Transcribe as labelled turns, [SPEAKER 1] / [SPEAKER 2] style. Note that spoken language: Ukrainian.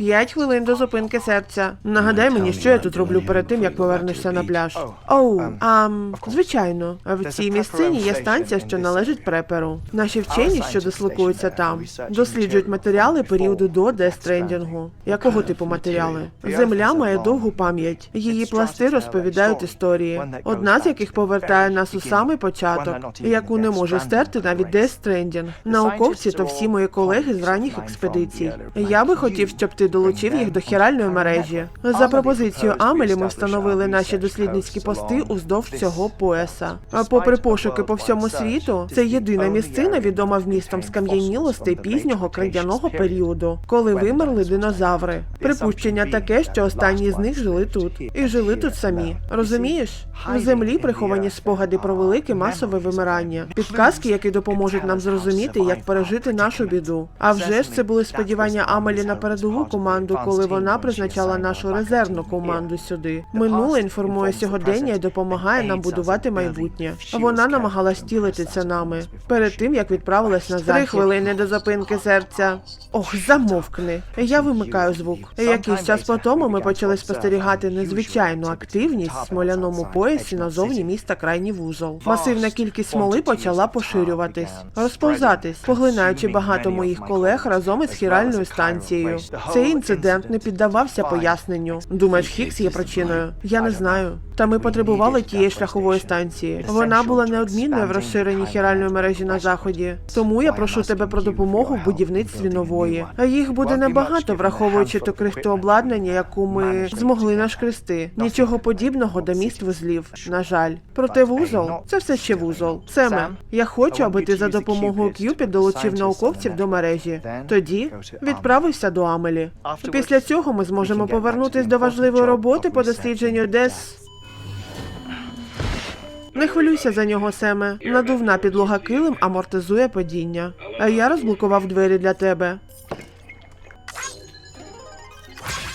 [SPEAKER 1] П'ять хвилин до зупинки серця. Нагадай мені, що я тут роблю перед тим, як повернешся на пляж. Оу, ам, звичайно. В цій місцині є станція, що належить преперу. Наші вчені, що дислокуються там, досліджують матеріали періоду до дестрендінгу. Якого типу матеріали? Земля має довгу пам'ять. Її пласти розповідають історії. Одна з яких повертає нас у самий початок, яку не може стерти навіть дестрендінг. Науковці то всі мої колеги з ранніх експедицій. Я би хотів, щоб ти долучив їх до хіральної мережі. За пропозицією Амелі ми встановили наші дослідницькі пости уздовж цього пояса. А попри пошуки по всьому світу, це єдина місцина, відома вмістом скам'янілостей пізнього крейдяного періоду, коли вимерли динозаври. Припущення таке, що останні з них жили тут і жили тут самі. Розумієш? В землі приховані спогади про велике масове вимирання, підказки, які допоможуть нам зрозуміти, як пережити нашу біду. А вже ж це були сподівання Амелі на передову команду, коли вона призначала нашу резервну команду сюди. Минуле інформує сьогодення і допомагає нам будувати майбутнє. Вона намагалась втілити це нами перед тим, як відправилась на захід. Три хвилини до зупинки серця. Ох, замовкни. Я вимикаю звук. Якийсь час по тому ми почали спостерігати незвичайну активність в смоляному поясі назовні міста крайній вузол. Масивна кількість смоли почала поширюватись, розповзатись, поглинаючи багато моїх колег разом із хіральною станцією. Цей інцидент не піддавався поясненню. Думаєш, Хікс є причиною? Я не знаю. Та ми потребували тієї шляхової станції. Вона була неодмінною в розширенні хіральної мережі на заході. Тому я прошу тебе про допомогу в будівництві нової. А їх буде небагато, враховуючи ту крихту обладнання, яку ми змогли нашкрести. Нічого подібного до міст вузлів. На жаль, проте вузол це все ще вузол. Семе, я хочу, аби ти за допомогою К'юпід долучив науковців до мережі. Тоді відправився до Амелі. Після цього ми зможемо повернутись до важливої роботи по дослідженню Дес. Не хвилюйся за нього, Семе. Надувна підлога килим амортизує падіння. А я розблокував двері для тебе.